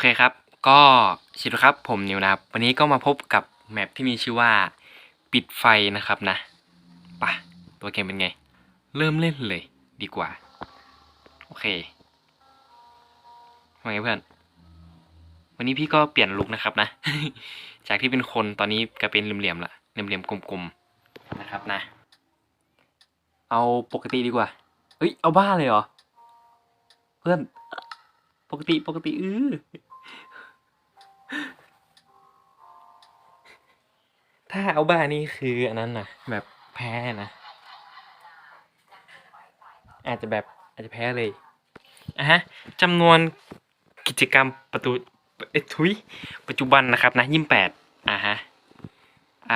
เคครับ ก็สวัสดีครับผมนิวนะครับ วันนี้ก็มาพบกับแมปที่มีชื่อว่า ปิดไฟนะครับนะปะตัวเกมเป็นไง เริ่มเล่นเลยดีกว่า โอเคว่าไงเพื่อน วันนี้พี่ก็เปลี่ยนลุคนะครับนะ จากที่เป็นคนตอนนี้กลายเป็นเหลี่ยมๆละเหลี่ยมๆกลมๆนะครับนะ เอาปกติดีกว่า เอ้ยเอาบ้าเลยเหรอ เพื่อน ปกติปกติเออ ถ้าเอาบ้านี่คืออันนั้นนะแบบแพ้นะ อาจจะแบบอาจจะแพ้เลยอะฮะจำนวนกิจกรรมประตูเอ้ทุยปัจจุบันนะครับนะยี่แปดอะฮะไอ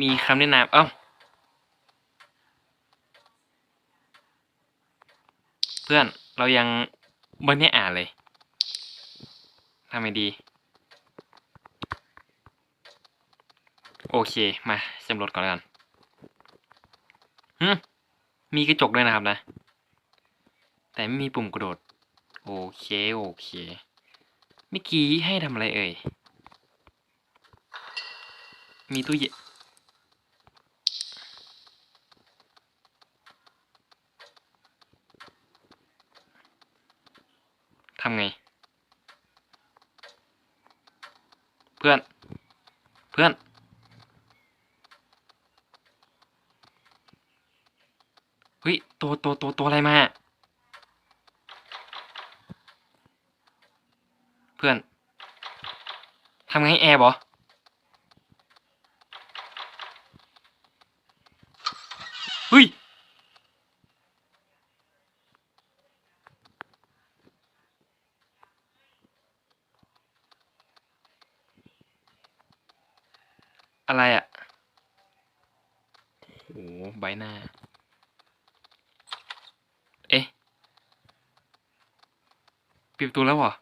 มีคำแนะนำเอ้าเพื่อนเรายังไม่ได้อ่านเลยทำไงดี โอเค มาสำรวจก่อนแล้วกันฮึมีกระจกด้วยนะครับนะ แต่ไม่มีปุ่มกระโดด โอเค โอเคเมื่อกี้ให้ทำอะไรเอ่ย มีตู้เย็นทำไง เพื่อน เพื่อน ฮ้ยตัวตัวตัวตัวอะไรมา เพื่อนทำไงแอร์บอเฮ้ย อะไรอะ่ะโอ้โหใบหน้า เอ๊ะ ปิดประตูแล้วเหรอ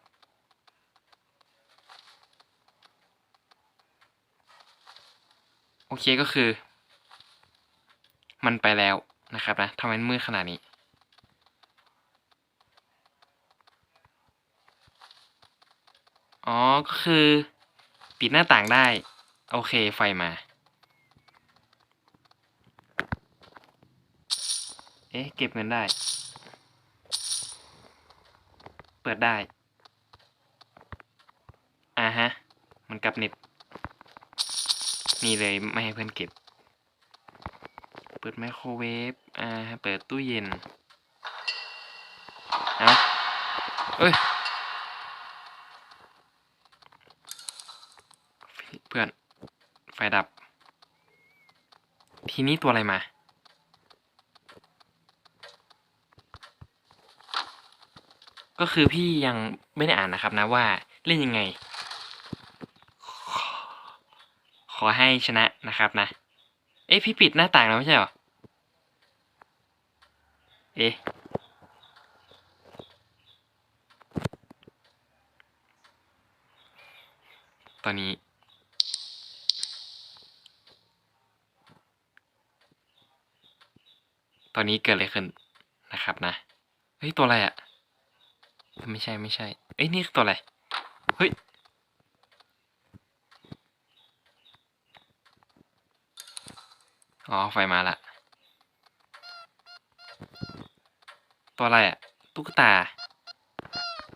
โอเคก็คือ มันไปแล้วนะครับนะทำไมมืดขนาดนี้อ๋อ ก็คือ ปิดหน้าต่างได้ โอเคไฟมา เอ๊ะ เก็บเงินได้ ปิดได้ อ่าฮะ มันกลับเน็ต นี่เลยไม่ให้เพื่อนเก็บ เปิดไมโครเวฟ อ่า เปิดตู้เย็น เอาเอ้ย เพื่อน ไฟดับ ทีนี้ตัวอะไรมา ก็คือพี่ยังไม่ได้อ่านนะครับนะว่าเล่นยังไง ขอให้ชนะนะครับนะ เอ๊ะพี่ปิดหน้าต่างแล้วไม่ใช่เหรอ เอ๊ะตอนนี้ตอนนี้เกิดอะไรขึ้นนะครับนะ เฮ้ย ตัวอะไรอะ ไม่ใช่ไม่ใช่เอ้ยนี่ตัวอะไร เฮ้ย อ๋อ ไฟมาละ ตัวอะไรอะตุ๊กตา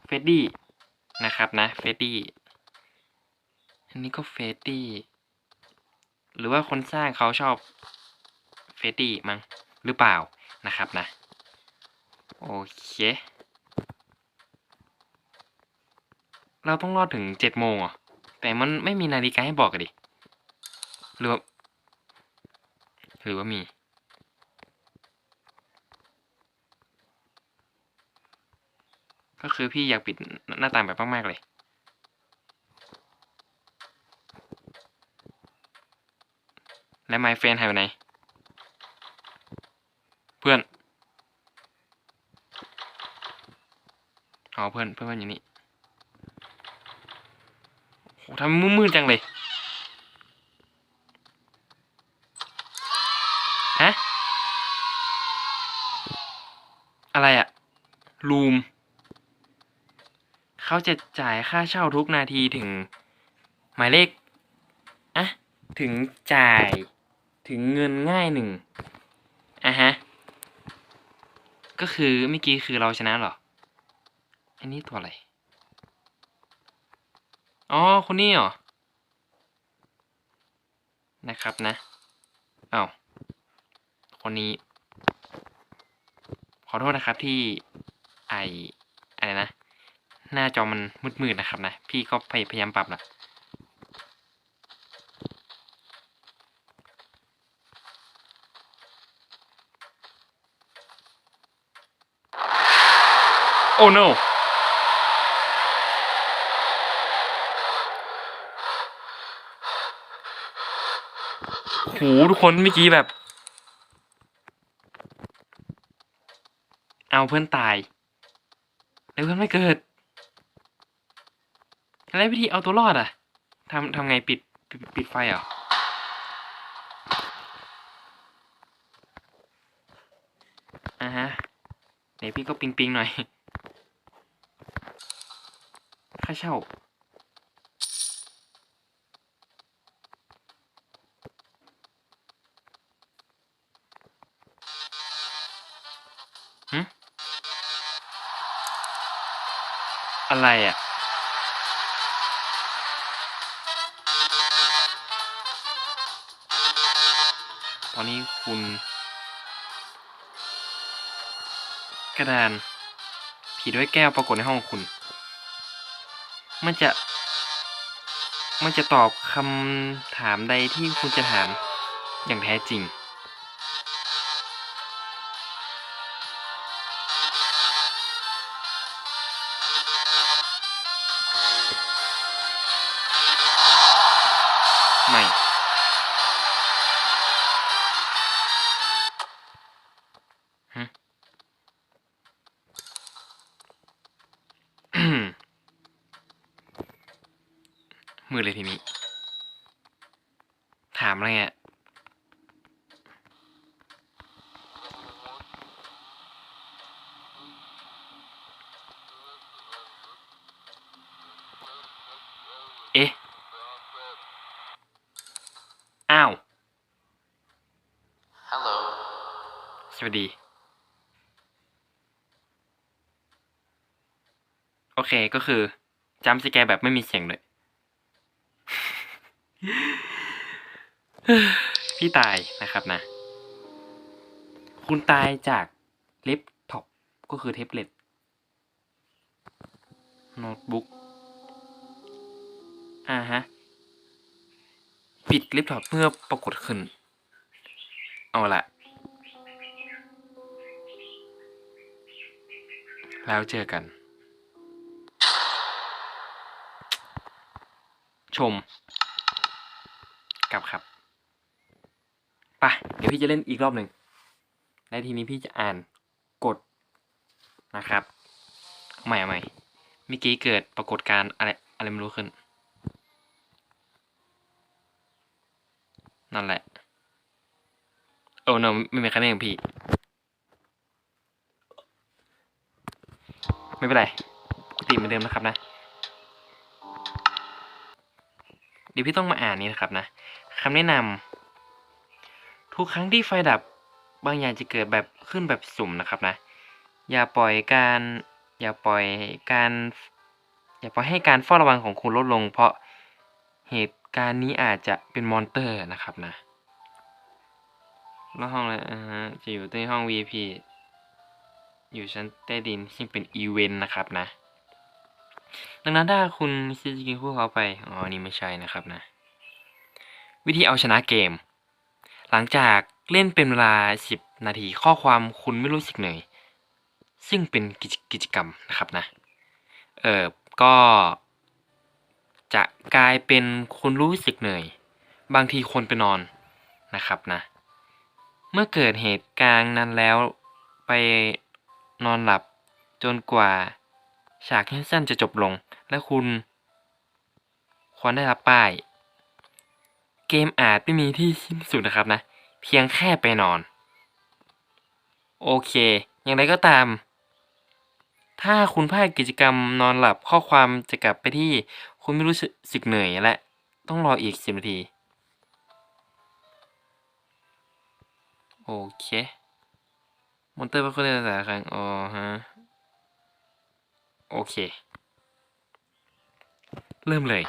เฟดดี้ นะครับนะ เฟดดี้ อันนี้ก็เฟดดี้ หรือว่าคนสร้างเขาชอบ เฟดดี้มั้งหรือเปล่านะครับนะ โอเค เราต้องรอดถึงเจ็ดโมงเหรอแต่มันไม่มีนาฬิกาให้บอกกันดิ หรือว่าหรือว่ามี ก็คือพี่อยากปิดหน้าต่างแบบมาก ๆ เลย และไมเฟนหายไปไหน เพื่อน อ๋อเอนเพื่อน เพื่อนอยู่นี่ โหทำมืดๆจังเลย ฮะ อะไรอะรูม เขาจะจ่ายค่าเช่าทุกนาทีถึง หมายเลขอะถึงจ่าย ถึงเงินง่ายหนึ่งอะฮะ ก็คือเมื่อกี้คือเราชนะเหรอ อันนี้ตัวอะไร อ๋อคนนี้เหรอ นะครับนะอา้าวคนนี้ ขอโทษนะครับที่ไออะไรนะ หน้าจอมันมืดๆนะครับนะ พี่ก็พยายามปรับนะโอ้ no โหทุกคนเมื่อกี้แบบ เอาเพื่อนตายแล้วเพื่อนไม่เกิดแล้ววิธีเอาตัวรอดอะทำทำไงปิดปิดปิดไฟเหรออ่าฮะเดี๋ยวพี่ก็ปิงปิงหน่อยค่าเช่า อะไรอะ ตอนนี้คุณ กระดาน ผีด้วยแก้วปรากฏในห้องคุณ มันจะ มันจะตอบคำถามใดที่คุณจะถามอย่างแท้จริง ดี โอเคก็คือจำสแกร์แบบไม่มีเสียงเลย พี่ตายนะครับนะ คุณตายจากเล็บท็อปก็คือเทปเล็ตโน้ตบุ๊กอ่าฮะ ปิดเล็บท็อปเมื่อปรากฏขึ้น เอาละ แล้วเจอกัน ชม กลับครับไปะเดี๋ยวพี่จะเล่นอีกรอบหนึ่งและทีนี้พี่จะอ่านกฎนะครับใหม่ใหม่เมื่อกี้เกิดปรากฏการณ์อะไรอะไรไม่รู้ขึ้น นั่นแหละโอ้โนไม่มีคะแนนของพี่ ไม่เป็นไรปกติเหมือนเดิมนะครับนะเดี๋ยวพี่ต้องมาอ่านนี้นะครับนะคำแนะนำทุกครั้งที่ไฟดับบางอย่างจะเกิดแบบขึ้นแบบสุ่มนะครับนะ อย่าปล่อยการ อย่าปล่อยการ อย่าปล่อยให้การเฝ้าระวังของคุณลดลง เพราะเหตุการณ์นี้อาจจะเป็นมอนเตอร์นะครับนะแล้วห้องอะไรอ่าจะอยู่ที่ห้อง VIP อยู่ชั้นใต้ดินซึ่งเป็นอีเวนต์นะครับนะ ดังนั้นถ้าคุณคิดจะกินคู่เขาไป อ๋อ นี่ไม่ใช่นะครับนะ วิธีเอาชนะเกม หลังจากเล่นเป็นเวลา 10 นาทีข้อความคุณไม่รู้สึกเหนื่อย ซึ่งเป็นกิจกิจกรรมนะครับนะ เออก็จะกลายเป็นคุณรู้สึกเหนื่อย บางทีคนไปนอนนะครับนะ เมื่อเกิดเหตุการณ์นั้นแล้วไป นอนหลับ จนกว่า ฉากสั้นจะจบลง และคุณ ควรได้รับป้าย เกมอาจไม่มีที่สิ้นสุดนะครับนะ เพียงแค่ไปนอน โอเค อย่างไรก็ตาม ถ้าคุณพลาดกิจกรรมนอนหลับข้อความจะกลับไปที่คุณไม่รู้สึกเหนื่อยและ ต้องรออีกสิบนาที โอเค มอนเตอร์เป็นคนเล่นภาษาครั้งอ๋อฮะ โอเค เริ่มเลย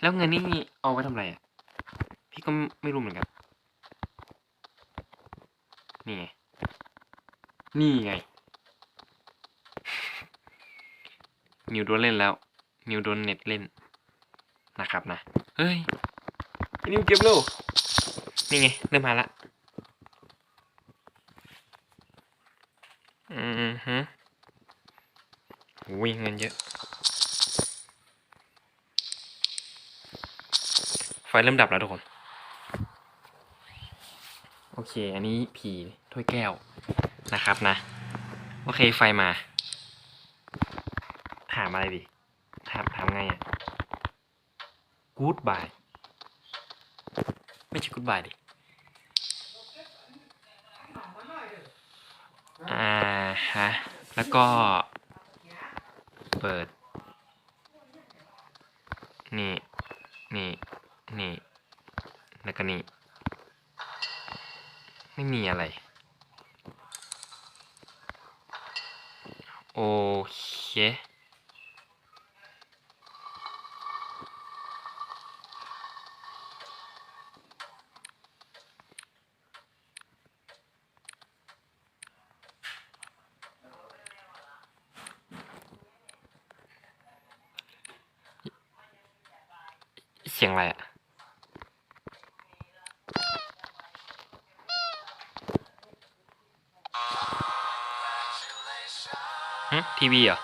แล้วเงินนี่เอาไว้ทำอะไรอะ พี่ก็ไม่รู้เหมือนกัน นี่ไง นี่ไงมิวโดนเล่นแล้วมิวโดนเน็ตเล่น นะครับนะ เฮ้ย นิวเก็บเร็วนี่ไง เริ่มมาละ อือ ฮึวิ่งเงินเยอะ ไฟเริ่มดับแล้วทุกคน โอเค อันนี้ผีถ้วยแก้วนะครับนะ โอเคไฟมา ถามอะไรดี ถามถามไงอะกู๊ดบายไม่ใช่กู๊ดบายดิ อ่า ฮะแล้วก็เปิด นี่ นี่ นี่ แล้วก็นี่ ไม่มีอะไร โอเค เสียงอะไรอะฮะทีวีเหรอ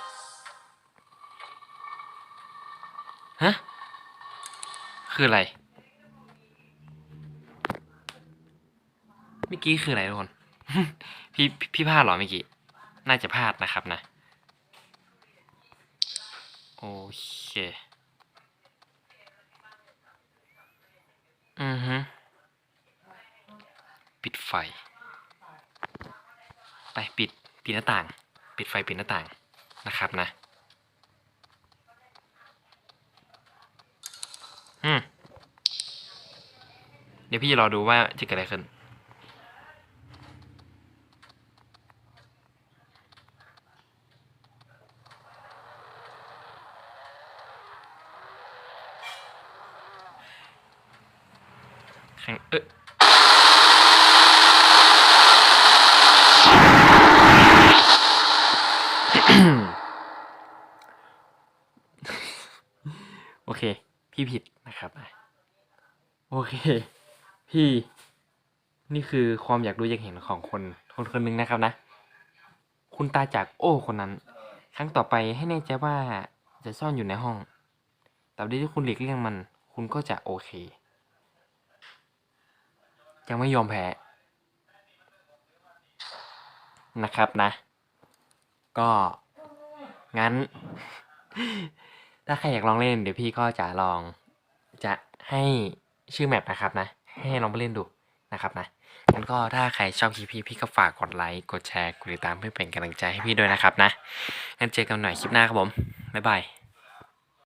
ฮะ คืออะไร เมื่อกี้คืออะไรทุกคน พี่พี่พี่พลาดเหรอเมื่อกี้ น่าจะพลาดนะครับนะ โอเค อือฮึปิดไฟ ไปปิดปิดหน้าต่าง ปิดไฟปิดหน้าต่างนะครับนะ อืม เดี๋ยวพี่รอดูว่าจะเกิดอะไรขึ้น แข่งเออ โอ เค พี่ผิดนะครับโอเค พี่ นี่คือความอยากรู้อยากเห็นของคนคนคนหนึ่งนะครับนะ คุณตาจากโอ้คนนั้น ครั้งต่อไปให้แน่ใจว่าจะซ่อนอยู่ในห้องแต่ที่คุณหลีกเลี่ยงมัน คุณก็จะโอเค ยังไม่ยอมแพ้นะครับนะ ก็งั้น ถ้าใครอยากลองเล่นเดี๋ยวพี่ก็จะลอง จะให้ชื่อแมปนะครับนะ ให้ลองไปเล่นดูนะครับนะงั้นก็ถ้าใครชอบคลิปพี่พี่ก็ฝากกดไลค์กดแชร์กดติดตามเพื่อเป็นกำลังใจให้พี่ด้วยนะครับนะงั้นเจอกันหน่อยคลิปหน้าครับผมบ๊ายบาย